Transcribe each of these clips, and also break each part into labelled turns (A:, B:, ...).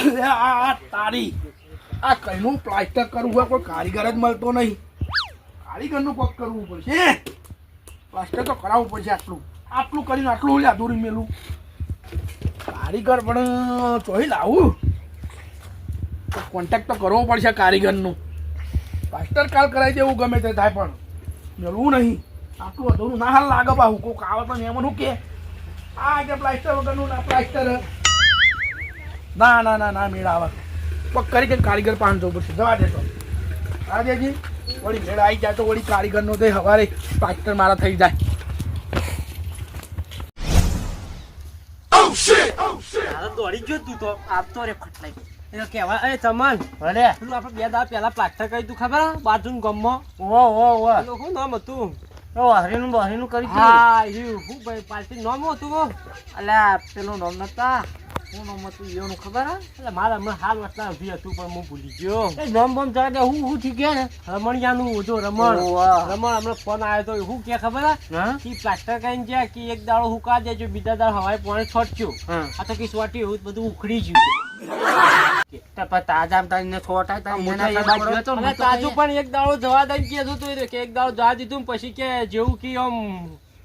A: અરે આ તારી. આ કઈનું પ્લાસ્ટર કરવું હોય, કોઈ કારીગર જ મળતો નહીં. કારીગરનું કોક કરવું પડશે. પ્લાસ્ટર તો કરાવવું પડશે આટલું. આટલું કરીને આટલું લે, અધૂરી મેલું. કારીગર પણ ચોહી લાવું. કોન્ટેક્ટ તો કરવો પડશે કારીગરનું. પ્લાસ્ટર કાલ કરાવી દેવું ગમે તે થાય, પણ મેળવું નહીં. આટલું અધૂરું ના હાલ લાગે પાહું કોક આવે તો એમ શું કે? આ કે પ્લાસ્ટર વગરનું ના પ્લાસ્ટર. ના ના ના ના મેળા આવે. પગ કરી કે કારીગર પાંચ જવું પડશે. જવા દેતો હા દેજી વળી મેળા આવી જાય તો વળી કારીગરનો તે હવારે પ્લાસ્ટર મારા થઈ જાય.
B: દોડી ગયો તું તો. આપતો રે ખટલાઈ કહેવાય એ ચમન.
C: ભલે
B: આપણે બે દાડા પેલા પ્લાસ્ટર કરી તું ખબર? બાજુ ગમમાં
C: ઓ ઓ ઓ
B: શું નામ હતું?
C: હરીનું બહરીનું કરી
B: હા ઈ ભાઈ પાર્ટી નામ હતું? હો?
C: અલ્યા પેલું નામ નતા. શું નામ એનું ખબર હે?
B: એટલે મારા હમણાં હાલ વચના ઊભી હતું પણ હું ભૂલી ગયો.
C: એ નામ બમ જવા હું હું થઈ ગયા ને?
B: રમણિયાનું જો રમણ. રમણ હમણાં ફોન આવ્યો તો શું કે ખબર હા? કે પ્લાસ્ટર કરીને ગયા કે એક દાડો હુકા દેજો બીજા દાડો હવાઈ પોણે છોટજો આ તો કે સોટી એવું બધું ઉખડી ગયું.
C: તાજા છોટા.
B: એટલે તાજુ પણ એક દાડો જવા દઈ કે એક દાડો જવા દીધું પછી કે જેવું કે આમ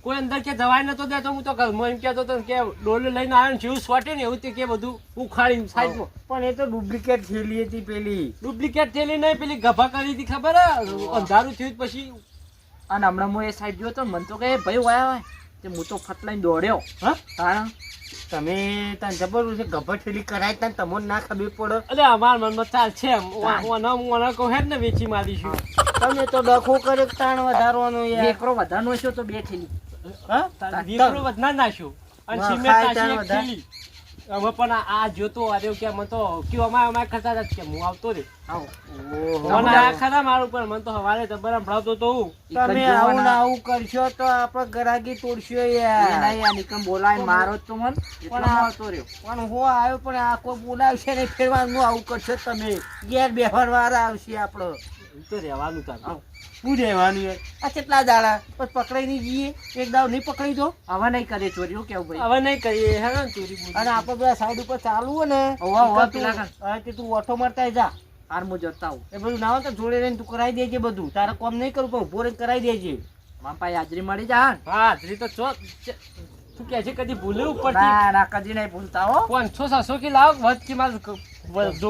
B: કોઈ અંદર કે જવાય નતો દેતો હું તો ઘરમાં એમ કહેતો હતો કે ડોલું લઈને આવ્યો ને જેવું ને એવું તે કે બધું ઉખાડીને સાઈડમાં.
C: પણ એ તો ડુપ્લિકેટ થેલી હતી પેલી.
B: ડુપ્લિકેટ થેલી નહીં પેલી ગભા કરી હતી ખબર? અંધારું થયું પછી.
C: અને હમણાં હું એ સાઈડ જોયો તો મને તો કે ભાઈ વાયા હોય તે હું તો ફટલાઈને દોડ્યો.
B: હા?
C: કારણ તમે તને જબર છે ગભર ઠેલી કરાય તને તમને ના ખબર પડે.
B: એટલે અમાર મનમાં ચાલ છે. ઓના ઓના કહું હેડ ને વેચી મારીશું.
C: તમે તો ડખો કરે તાણ વધારવાનો યાર? એકરો વધારનો છો તો બે ઠેલી
B: દીકરો વધના નાખ્યો અને સિમેન્ટ નાખી
C: વધારે.
B: હવે પણ આ- આ જોતો અરે કે મને તો કયો અમારે અમારે જ કે હું આવતો રે. મને આ ખરા મારું પણ મને તો હવારે જબર ભણાવતો તો હું.
C: તમે આવું ને આવું કરશો તો આપણે ગરાગી તોડશો યાર.
D: નિકમ બોલાય મારો તો મન.
C: પણ આ પણ હું આવ્યો પણ આ કોઈ બોલાવશે ને ફેરવાનું આવું કરશો તમે. ઘેર બેહવાર વાળા આવશે આપણો.
B: તો રહેવાનું તાર.
C: શું રહેવાનું યાર આ કેટલા દાડા? પછી પકડાઈ નહીં જઈએ. એક દાવ નહીં પકડી દો.
D: આવા નહીં કરે ચોરી હું કેવું ભાઈ?
B: હવે નહીં કરીએ. હે ચોરી
C: અને આપણે બધા સાઈડ ઉપર ચાલુ હોય ને
D: હોવા, હોવા, પેલા
C: તે તું ઓટો મારતા જા.
D: હાર હું જતા આવું.
C: એ બધું ના હોય તો જોડે રહીને તું કરાવી દેજે બધું. તારે કોમ નહીં કરું પણ ઊભો રહીને કરાવી દેજે.
D: મારા પાસે હાજરી મળી જા હા?
B: હાજરી તો ચો તું કે છે કદી ભૂલે
D: ના ના કદી નહીં ભૂલતા હો.
B: પાંચસો સાતસો કે લાવ વચ્ચે મારે વ-
C: તો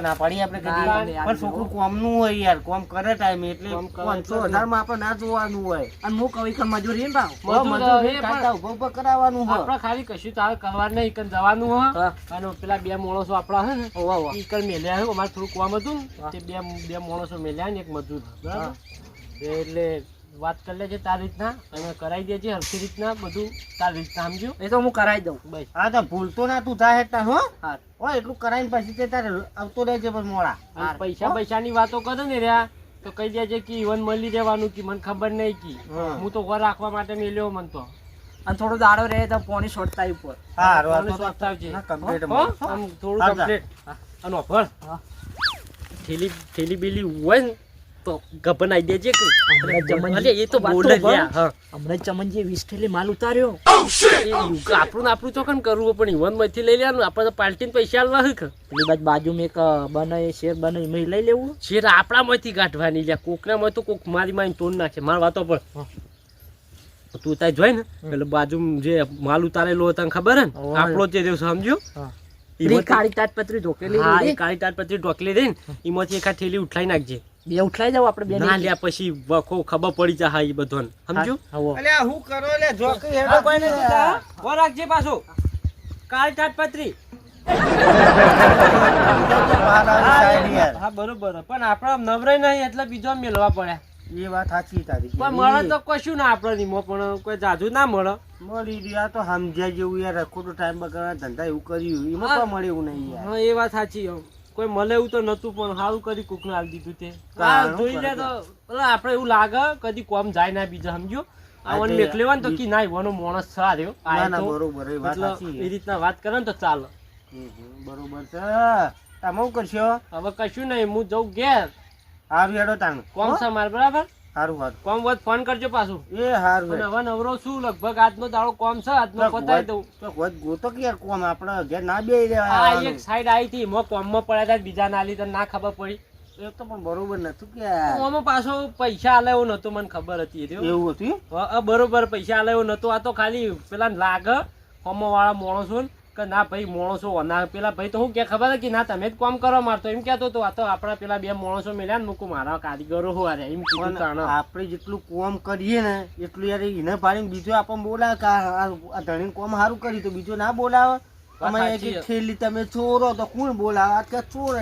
C: ના પાડી આપણે
D: ના, ના,
C: કદી પણ છોકરું કોમનું હોય યાર કોમ કરે ટાઈમ એટલે પાંચસો. આપણે ના જોવાનું હોય.
D: અને હું કહું કે મજૂરી ને ભાવ.
C: હો,
B: મજૂર
C: મજૂર
B: હવે
C: એ
B: પણ
C: ખાતા ઊભો ઊભો કરાવવાનું હોય
B: આપણા ખાલી કશું તારે કરવાનું નહીં કન જવાનું
C: હોય
B: અને પેલા બે માણસો આપણા હે ને. ઈ મેલ્યા હે અમારે થોડું કોમ હતું તે બે બે માણસો મેલ્યા ને એક મજૂર.
C: હા.
B: એટલે વાત કરી લેજે તારી રીતના અને કરાવી દેજે હરખી રીતના બધું તારી રીતના સમજો
D: એ તો હું કરાવી દઉં.
B: બસ.
C: હા તો ભૂલતો ના તું થાય તા હો?
D: હા.
C: એટલું કરાવીને પછી તે તારે આવતો રહેજે પણ મોડા.
D: પૈસા
B: પૈસા પૈસાની વાતો કરે ને રહ્યા તો કહી દેજે કે ઈવન મળી રહેવાનું કે મને ખબર નહીં કી.
C: હું.
B: તો ઘર રાખવા માટે મેલ્યો મન તો.
D: અને થોડો દાડો રહે તો પોણી છોડતા ઉપર.
C: હા
B: સ્વાદ આવજે? આમ થોડું કમ્પ્લીટ અને ઓફર. થેલી થેલી બેલી હોય ને તો ગભન આઈ દેજે કે. અરે એ તો
D: વાત
B: બોલ
D: તો
B: જ
D: ભર.
B: યાર, હા.
D: હમણાં ચમનજી વીસ થેલી માલ ઉતાર્યો.
B: આપણું ને આપણું તો કરવું પણ ઈવનમાંથી લઈ લેવાનું. આપણે તો પૈસા આલવા
D: પેલી બાજુ બાજુમાં એક બને શેર બને એમાં લઈ લેવું.
B: શેર આપણામાંથી કાઢવાની લ્યા. કોકનામાં તો કોક મારી મારી તોડ નાખે. માર વાતો પર. તું ત્યાં જોઈ ને. એટલે બાજુ જે માલ ઉતારેલો હતો તને ખબર હે આપણો જે દેવ સમજ્યો.
D: કાળી તાટપત્રી ઢોકેલી
B: કાળી તાજપત્રી ઢોકલી દઈને એમાંથી એકાદ થેલી ઉઠાઈ નાખજે.
D: બે ઉઠલાઈ જાવ આપણે બે
B: ના લ્યા પછી વખો ખબર પડી જા હા ઈ બધોન. સમજો
C: અલે હું કરો લે? જોકી હેડો કોઈ નહીં
B: ઓ રાખજે પાછો. કાળી પત્રી હા બરોબર. પણ આપણા નવરાય નહીં એટલે બીજો મેળવા પડ્યા
C: એ વાત સાચી તારી.
B: પણ મળે તો કશું ના આપણે નીમો પણ કોઈ જાજુ ના મળે.
C: મળી રહ્યા તો સમજ્યા જેવું યાર. ખોટો ટાઈમ બગાડવા ધંધા એવું કર્યું. એમાં પણ મળે એવું નહીં યાર.
B: હા એ વાત સાચી હો. કોઈ મળે એવું તો નતું પણ સારું કરી કોકને આલી દીધું તે. જોઈ લે તો એટલે આપડે એવું લાગે કદી કોમ જાય ના બીજા સમજો આવન
C: તે
B: મેક લેવાનું તો કી ના ઈવાનો માણસ છે આ રહ્યો.
C: ના બરોબર એ વાત સાચી
B: એ રીતના વાત કરે ને તો ચાલે.
C: બરોબર છે. તમે શું કરશો?
B: હવે કશું નહીં હું જઉં ઘેર.
C: આવી હેડો તાણ.
B: કોમ છે મારે બરાબર?
C: સારું સારું
B: કોમ વધ ફોન કરજો પાછું.
C: એ સારું
B: હવે નવરો શું? લગભગ આજનો દાડો કોમ છે આજનો પતાવી દઉં.
C: તો વધ ગોતો કે કોમ? આપણે ઘેર ના બે
B: આ એક સાઈડ આવી હતી મો કોમમાં પડ્યા હતા બીજા ના લીધે ના ખબર પડી.
C: એ તો પણ બરોબર નતું કે
B: આમાં પાછો પૈસા આલે એવું નતું મને ખબર હતી
C: એવું હતું
B: બરોબર પૈસા આલે એવું નતું આ તો ખાલી પેલા લાગે હોમો વાળા માણસો ને. કે ના ભાઈ માણસો ના પેલા ભાઈ તો હું કે ખબર કે ના તમે જ કામ કરો મારતો એમ કહેતો તો આ તો આપણા પેલા બે માણસો મળ્યા ને મૂકું મારા કારીગરો હું એમ.
C: આપણે જેટલું કોમ કરીએ ને એટલું યાર એને પાડીને બીજો આપણને બોલાવે કે આ- ધણી કોમ સારું કર્યું તો બીજો ના બોલાવે? અમે એક થેલી તમે ચોરો તો કોણ બોલાવે? આ કે ચોર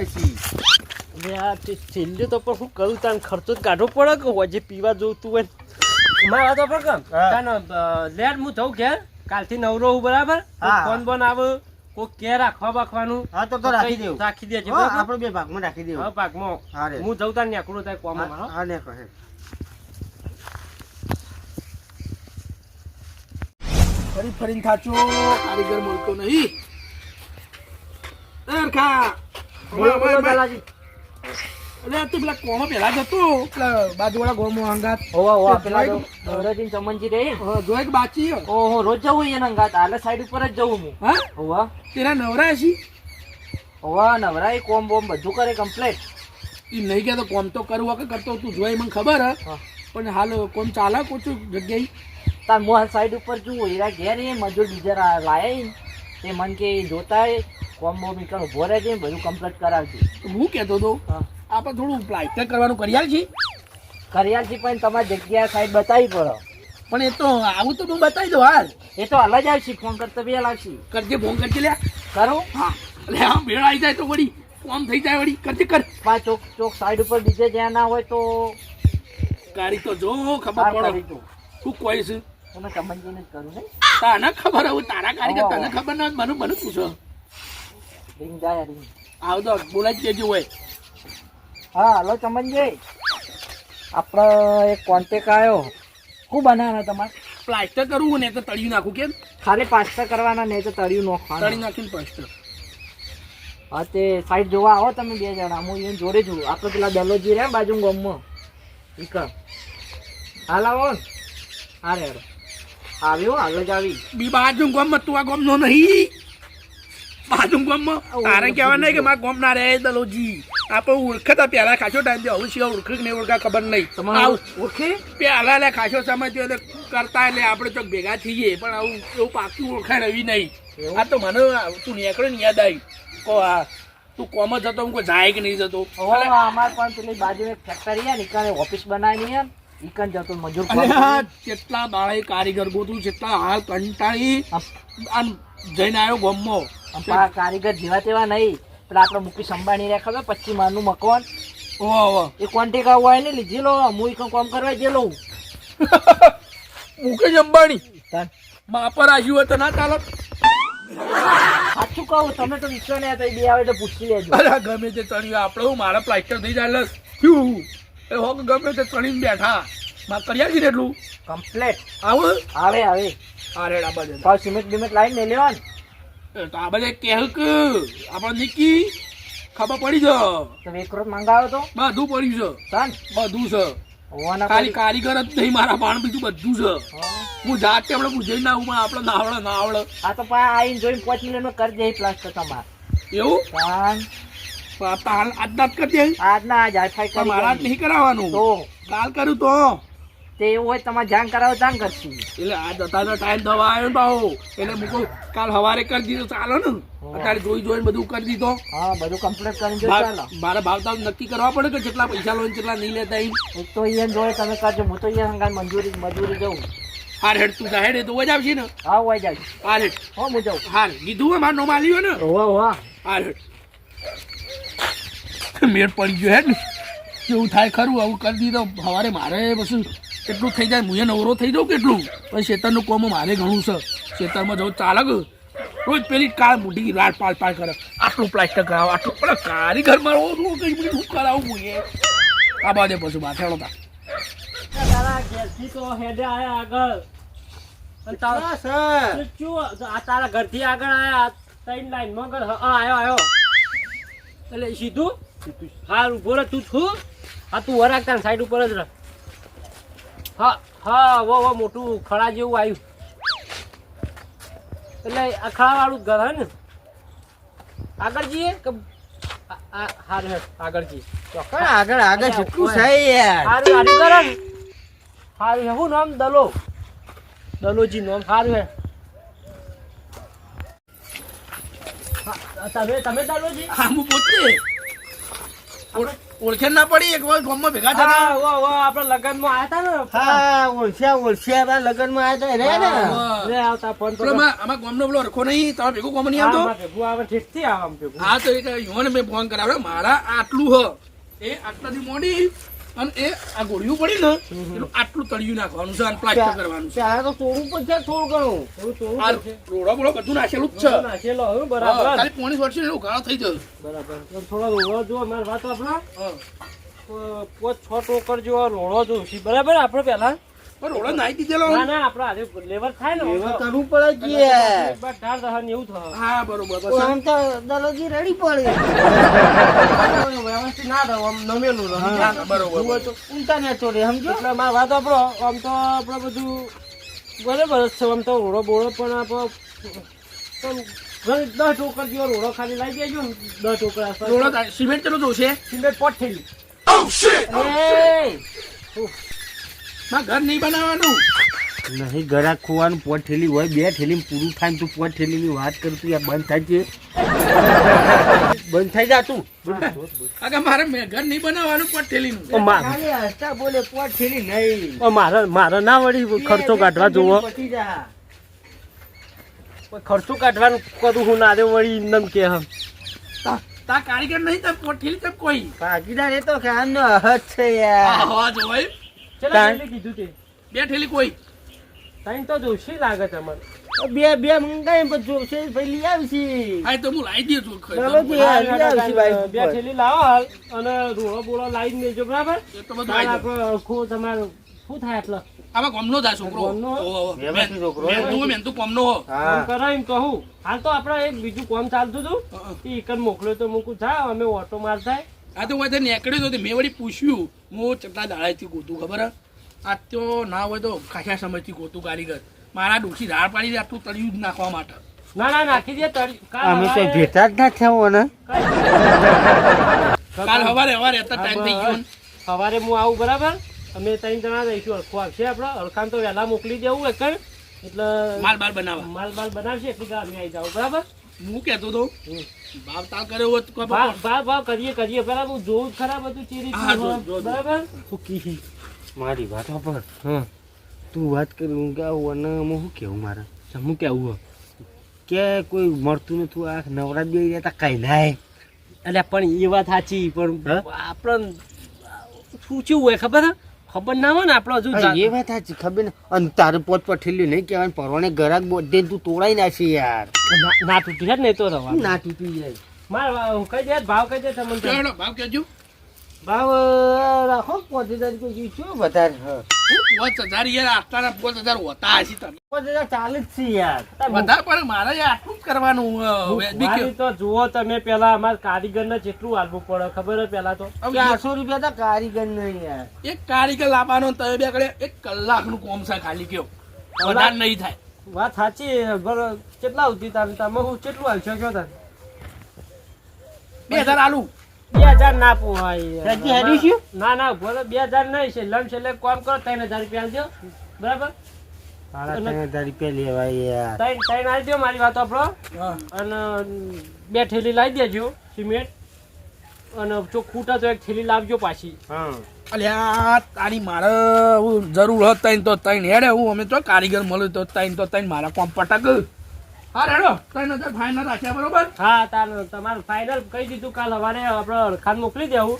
B: છે આ છેલ્લે તો પણ હું કરું તાન ખર્ચો જ કાઢવો પડે કે હોજે પીવા જોતું હોય. મારા તો પણ કેમ લેટ હું જઉં ઘેર. કાલથી નવરો હું બરાબર. ફોન બોન આવે કોક કે રાખવા બાખવાનું
C: હા તો તો રાખી દેવું.
B: રાખી દેજે
C: આપણે બે ભાગમાં રાખી દેવું. હા રે.
B: હું જઉં તાન નેકડું થાય કોમ
C: હા, ને કહે
A: ફરી ફરીને થાચો કારીગર બોલતો નહીં. એ
B: બોલો બોલો દાદાજી.
A: આ તો પેલા કોમો પેલા જતો પેલા બાજુવાળા ગોમો અંગાત.
D: ઓવા ઓવા પેલા
A: જોઈ-
D: ચમનજી રહી.
A: જો એક બાચી
D: ઓહો રોજ જવું એના અંગાત. આલે સાઈડ ઉપર જ જવું હું.
A: હા?
D: ઓવા
A: તેના નવરા છી?
D: ઓવા નવરાઈ કોમ બોમ બધું કરે કમ્પ્લીટ
A: ઈ નહીં તો કોમ તો કરવું કે કરતો તું જોઈ મને ખબર હ. પણ હાલ કોમ ચાલે કોચું જગ્યાએ?
D: તાર હું હાલ સાઈડ ઉપર જુઓ એરા ઘેર એ મજૂર બીજા રા- લાયા. તે મન કે જોતા એ કોમ બોમ ઊભો રહે છે બધું કમ્પ્લીટ કરાવજો.
A: હું કહેતો તો?
D: હા.
A: આપણે થોડું પ્લાસ્ટર કરવાનું કરિયાલ છે?
D: કરિયાલ છે પણ તમારી જગ્યા સાઈડ બતાવી પડો.
A: પણ એ તો આવું તો હું બતાવી દઉં હાલ.
D: એ તો અલગ આવશે ફોન કરતા બી આવશે.
A: કરજે ફોન કરજે લે
D: કરો.
A: હા. એટલે આમ ભેળ આવી જાય તો વળી ફોન થઈ જાય વળી. કરજે કર.
D: પાંચ ચોક ચોક સાઈડ ઉપર બીજે જ્યાં ના હોય તો
A: ગાડી તો જો ખબર પડે. તું કોઈ છે?
D: તમે સમજીને જ કરું ને
A: તને ખબર હવે તારા કારીગર. તને ખબર ના હોય, મને મને પૂછો.
D: રિંગ જાય રિંગ.
A: આવ તો બોલાવી દેજો હોય
D: હા હલો ચમનજી. આપણે એક કોન્ટેક આવ્યો શું બનાવવાના તમારે?
A: પ્લાસ્ટર કરવું ને તો તળિયું નાખું કેમ?
D: ખાલી પ્લાસ્ટર કરવાના નહીં તો તળિયું
A: તળી નાખીને પ્લાસ્ટર
D: હા તે સાઈડ જોવા આવો તમે બે જણા. હું એને જોડે છું. આપણે પેલા દલોજી રહ્યા બાજુ ગમમાં. ઈકણ હાલ આવો. હા રે આવ્યો હાલ જ આવી.
A: બી બાજુ ગમમાં તું આ ગમનો નહીં. બાજુ ગમમાં. તારે કહેવાય નહીં કે મારા ગમ ના રે દલોજી. આપણે ઓળખતા પહેલા ખાશો ટાઈમ થયો હવે સિવાય ઓળખે કે નહીં ઓળખા ખબર નહીં.
D: તમારે ઓળખે?
A: પહેલા લે ખાશો સમય થયો એટલે કરતા એટલે આપણે તો ભેગા થઈએ પણ આવું એવું પાક્યું ઓળખાણ એવી નહીં. આ તો મને તું નીકળે ને યાદ આવી. કો આ તું કોમ જ હતો હું કોઈ જાય કે નહીં જતો.
D: અમારે પણ પેલી બાજુ એક ફેક્ટરી છે નીકળે ઓફિસ બનાવી છે ઈકણ જતો મજૂર
A: કેટલા બાળે કારીગર ગોતું કેટલા હાલ કંટાળી આમ જઈને આવ્યો
D: ગમો. કારીગર જેવા તેવા નહીં. પેલા આપણે મુકેશ અંબાણી રહ્યા ખબર પચી માળનું મકાન એ કોન્ટેક હોય ને લીધી લો હું ઈકણ કામ કરવા ગયેલો
A: મુકેશ અંબાણી. બાપર આવ્યું હોય તો ના ચાલો.
D: સાચું કહું તમે તો વિશ્વ ને બે આવે તો પૂછી લેજો.
A: અરે ગમે તે ચણ્યું આપણે હું મારા પ્લાસ્ટર થઈ જાય શું? એ હો ગમે તે ચણીને બેઠા. માં કર્યા છે એટલું?
D: કમ્પ્લેટ
A: આવું?
D: આવે આવે.
A: આ રેડ બાજુ.
D: સિમેન્ટ બિમેન્ટ લાવીને
A: લેવાનું. તો આ બધે કહે કે આપણે નિકી ખબર પડી છે.
D: તો રોજ મંગાવ્યો તો.
A: બધું પડ્યું છે.
D: સાન
A: બધું છે. ખાલી કારીગર જ નહીં મારા પાણ બીજું બધું છે.
D: હું.
A: જાતે આપણે પૂછે ના હું પણ આપણે ના આવડે ના આવડે
D: આ તો પા આઈને જોઈને પાંચ મિનિટમાં કરી દે પ્લાસ્ટર તમારે.
A: એવું?
D: સાન
A: તો આ આજ દાંત કરી દે.
D: આજના આજ હાઈફાઈ
A: મારા જ નહીં કરાવવાનું.
D: તો.
A: કાલ કરું તો.
D: તે એવું હોય તમારે જાણ કરાવો જાણ કરશું.
A: એટલે આ જતા ટાઈમ થવા આવ્યો ને ભાવ એટલે મૂકો કાલ સવારે કરી દીધો ચાલો ને. અત્યારે જોઈ જોઈને બધું કરી દીધો.
D: હા બધું કમ્પ્લીટ ચાલો.
A: ભાવ- મારે નક્કી કરવા પડે કે જેટલા પૈસા લો કેટલા નહીં લેતા એમ
D: તો અહીંયા જોડે તમે કરજો હું તો એ હંગાત મંજૂરી મજૂરી જઉં
A: હાર હેડ તું હેડ એ તો જ આવશે ને?
D: હા હોય જાય
A: હાર હેડ.
D: હો હું જાઉં.
A: હાર. કીધું હોય મારો નો માલ્યો ને?
D: હો હો
A: હાર હેડ. મેળ પડી ગયો હેડ. ને કેવું થાય ખરું આવું કરી દીધો. સવારે મારે પછી એટલું થઈ જાય? હું નવરો થઈ જાઉં કેટલું? પણ શેતરનું કોમ મારે ઘણું છે. શેતરમાં જવું ચાલક રોજ પેલી કાળ મૂઢી રાડ પાલ પાલ કરે. આટલું પ્લાસ્ટર કરાવો આટલું. પણ કારીગર મારો કઈ બધું શું કરાવું હું એ? આ બાજે પછી માથે તા.
B: તારા ઘેરથી તો હેડે આયા આગળ. અને તારા આ ઘરથી આગળ આયા ત્રણ લાઈન હા આયો આયો. એટલે સીધું? હાલ ઊભો રહે તું છું? હા તું વરાગ તાર સાઈડ ઉપર જ રહ. હા હા વો વો મોટું ખડા જેવું આવ્યું. એટલે આ ખડા વાળું ઘર હે ને. આગળ જઈએ કે આગળ જઈએ.
C: આગળ આગળ કેટલું છે યાર.
B: હારું હારું કરો ને. હારું હે શું નામ દલો. દલોજી નામ. હારું હે. હા, તમે તમે દલોજી?
A: હા હું પોતે. ઓળ- ઓળખેણ ના પડી એક વાર ગામમાં ભેગા
B: હા
A: થતા
B: આપડે લગનમાં હતા ને.
C: હા ઓળખ્યા ઓળખ્યા લગનમાં આયા હતા રે ને.
B: આવતા ફોન
A: આમાં ગામનો પેલો રખો નહીં તમે ભેગું ગામ નહીં આવતો?
B: ભેગું આવે ઠીકથી આવે
A: હા તો એક યુવાને મેં ફોન કરાવ્યો મારા આટલું હ. એ આટલાથી મોડી. અને એ આ ગોળીયું પડી ને એનું આટલું તળિયું નાખવાનું છે અને પ્લાસ્ટર કરવાનું છે.
C: આ તો થોડું પડશે થોડું ઘણું.
A: આ રોડો બોડો બધું નાખેલું જ છે.
B: નાખેલો હવે બરાબર.
A: ખાલી પોણી વર્ષે એનો ઉઘાડો થઈ જશે
B: બરાબર. થોડા રોડો જો મારી વાત આપણો પાંચ છ ટોકર જેવા રોડો છે બરાબર આપણે પહેલા
A: પણ રોડો નાખી દીધેલો
B: ના ના આપણે આજે લેવર થાય ને
C: કરવું પડે કે
B: દહન એવું થાય
A: હા બરોબર. બસ
C: આમ તો દલોજી રેડી પડે.
B: વ્યવસ્થિત ના રહો આમ નમેલું રહે.
A: બરોબર
B: તો
C: ઊંટા ને ચોરે સમજો?
B: એટલે મારી વાત આપણો આમ તો આપણે બધું બરાબર છે. આમ તો રોડો બોળો પણ આપણો દસ ટોકર જેવો રોડો ખાલી લાવી દેજો દસ ટોકર
A: રોડો સિમેન્ટ ચલો જોશે
B: સિમેન્ટ પોટ થઈ
C: એ!
A: ના ઘર નહીં બનાવવાનું.
C: નહીં ગરાક ખોવાનું પોટ ઠેલી હોય બે ઠેલી પૂરું થાય તું પોટ ઠેલી ની વાત કરતું યાર બંધ થાય છે. બંધ થઈ જા તું.
A: આગળ મારે ઘર નહીં બનાવવાનું પોટ
B: ઓ મા-
C: હસતા બોલે પોટ ઠેલી નહીં.
B: ઓ મારે મારે ના વળી ખર્ચો કાઢવા જોવો. ખર્ચો કાઢવાનું કરું હું ના દે વળી ઇન્દમ કે હમ
A: તા- કારીગર નહીં તો પટેલી તો કોઈ.
C: ભાગીદાર એ તો કાનનો હદ છે યાર.
A: હવા જો ભાઈ
B: ચલો
C: તાણ.
B: જલ્દી કીધું તે.
A: બે ઠેલી કોઈ.
B: ટાઈમ તો જોશી લાગે તમારે
C: બે બે જોશે પછી લઈ આવશી.
A: હા તો હું લાવી દઉં છું
C: ચાલો લઈ આવશું બાઈક
B: બે
C: ઉપર.
B: લાવો હાલ અને રોડો બોળો લાવી દેજો બરાબર?
A: એ તો બધું
B: ખો તમારું શું થાય એટલે
A: આમાં કોમનો થાય છોકરો.
C: છોકરો.
A: મેં તું કોમનો હો.
B: કહું હાલ તો આપણે એક બીજું કોમ ચાલતું હતું. એ એકન મોકલ્યો તો મૂકું. થાય અમે ઓટો માર થાય.
A: હા તો હું નીકળ્યો તો મેં વળી પૂછ્યું હું કેટલા દાડાથી ગોતું ખબર હે? આ તો ના હોય તો ખાસા સમયથી ગોતું કારીગર. મારા ડોસી ધાર પાડી દે આટલું તળિયું જ નાખવા માટે.
B: ના ના નાખી દે
C: અમે તો ભેટા જ ના થયા ને.
A: કાલ હવારે હવારે અત્યારે ટાઈમ થઈ ગયો.
B: સવારે હું આવું બરાબર? અમે ત્રણ જણા રહીશું અડખો આવશે આપણે અડખાન તો વહેલા મોકલી દેવું એક એટલે
A: માલ બાલ બનાવવા.
B: માલ બાલ બનાવશે એટલી ગાડી આવી જાવ બરાબર?
A: હું કહેતો તો
B: બાપ
A: ભાવ તાલ કર્યો હોત તો કોઈ
B: ભાવ ભાવ કરીએ કરીએ. પેલા હું જોઉં ખરાબ ખરા બધું ચીરી
A: બરાબર જો, જો, જો.
B: બરાબર?
C: મારી વાત પર તું વાત કરું હું કે આવું? અને હું શું કેવું મારે?
B: હું કેવું
C: કે કોઈ મળતું નથી આ નવરાત બે રહેતા કઈ નાય
B: એટલે પણ એ વાત સાચી પણ
C: હે?
B: આપણને શું ચેવું હોય ખબર? હે? ખબર ના હોય ને આપણો હજુ
C: એ વાત સાચી ખબર ને? અને તારું પોત પઠેલ્યું નહીં કહેવાય પરવાને ગરાક બધે તું તોડાઈ નાખી યાર.
B: ના- તૂટી જાય ને તો રવા
C: ના તૂટી જાય?
B: મારે કહી દે ભાવ કહી દે તમને
A: ભાવ કહેજો.
C: ભાવ પાંચ હજાર કોઈ શું વધારે
A: પાંચ હજાર યાર આટલાના પાંચ હજાર હોતા હશે તમે
C: પાંચ હજાર ચાલે જ છે યાર.
A: વધારે પણ મારે આટલું જ કરવાનું અ, વ્યાજબી
B: મારી
A: કે-
B: તો જુઓ તમે પેલા અમારા કારીગર ને જેટલું હાલવું પડે ખબર પેલા તો?
C: ચારસો રૂપિયા તો કારીગર નહીં યાર.
A: એક કારીગર લાવવાનો તમે બે કડે એક કલાકનું કોમ છે ખાલી કયો. વધારે નહીં થાય.
B: વાત સાચી કેટલા સુધી તારે તમે હું કેટલું હાલશો કયો તાર?
A: બે હજાર આલુ.
B: બે હજાર ના ના ના બે હજાર નહીં છે. લમ છેલ્લે કોમ કરો ત્રણ હજાર રૂપિયા આલજો બરાબર? બે થેલી લાવી દેજો સિમેન્ટ. અને જો ખૂટા તો એક થેલી લાવજો પાછી.
C: હા.
A: અલ્યા તારી મારે હું જરૂર હોત તૈન તો તૈન હેડે હું. અમે તો કારીગર મળ્યું તો તૈન તો તૈન મારા કોમ પટક. હા રેડો. ત્રણ હજાર ફાઇનલ રાખ્યા બરોબર?
B: હા તાર તમારું ફાઇનલ કહી દીધું કાલ સવારે. આપણે અડખાન મોકલી દેવું.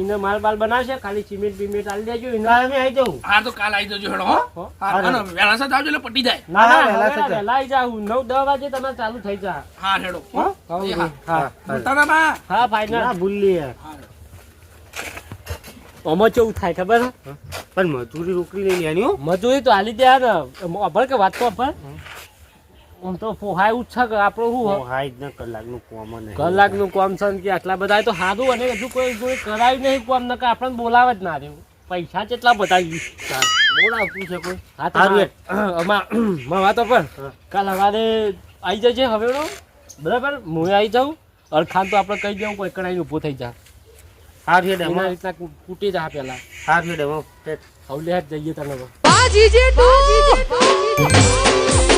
B: એને માલ બાલ બનાવશે ખાલી સિમેન્ટ બિમેન્ટ આલી દેજો એને
C: કાલે આવી જાઉં
A: હા તો કાલ આવી જજો હેડો હો.
B: હો.
A: હા અને વહેલા આવજો એટલે પટી જાય.
B: ના ના
C: હા, વહેલા
B: હવે આવી જાઉં. નવ દસ વાગે તમારે ચાલુ થઈ જા.
A: હા હેડો. હો? ભૂલતા બા
B: હા ફાઇનલ
C: ના ભૂલી યાર
B: આમાં કેવું થાય ખબર?
C: પણ મજૂરી રોકડી લઈ લેવાની
B: મજૂરી તો હાલી દે ને અભર કે વાત તો અભર આમ તો પોહાય એવું છે કે આપણું શું
C: ઓ, જ ને કલાકનું કોમન હે.
B: કલાકનું કામ છે કે આટલા બધા તો સારું અને હજુ કોઈ કોઈ કરાયું નહીં કામ નકર આપણને બોલાવે જ ના રહ્યું. પૈસા કેટલા બતાવી
C: બોલ આવતું છે કોઈ?
B: હા
C: હારું
B: તો
C: હેડ.
B: અમારમાં વાતો પર કાલ સવારે આવી જજે હવેડો બરાબર? હું આવી જાઉં. અરખાન તો આપણે કહી દઉં કોઈ કણાઈ ઊભું થઈ જા.
C: હાર હેડ એમાં
B: રીતના કૂટી જા પેલા.
C: હાર હેડ એમાં
B: હાથ જઈએ તને હવે.
E: તું.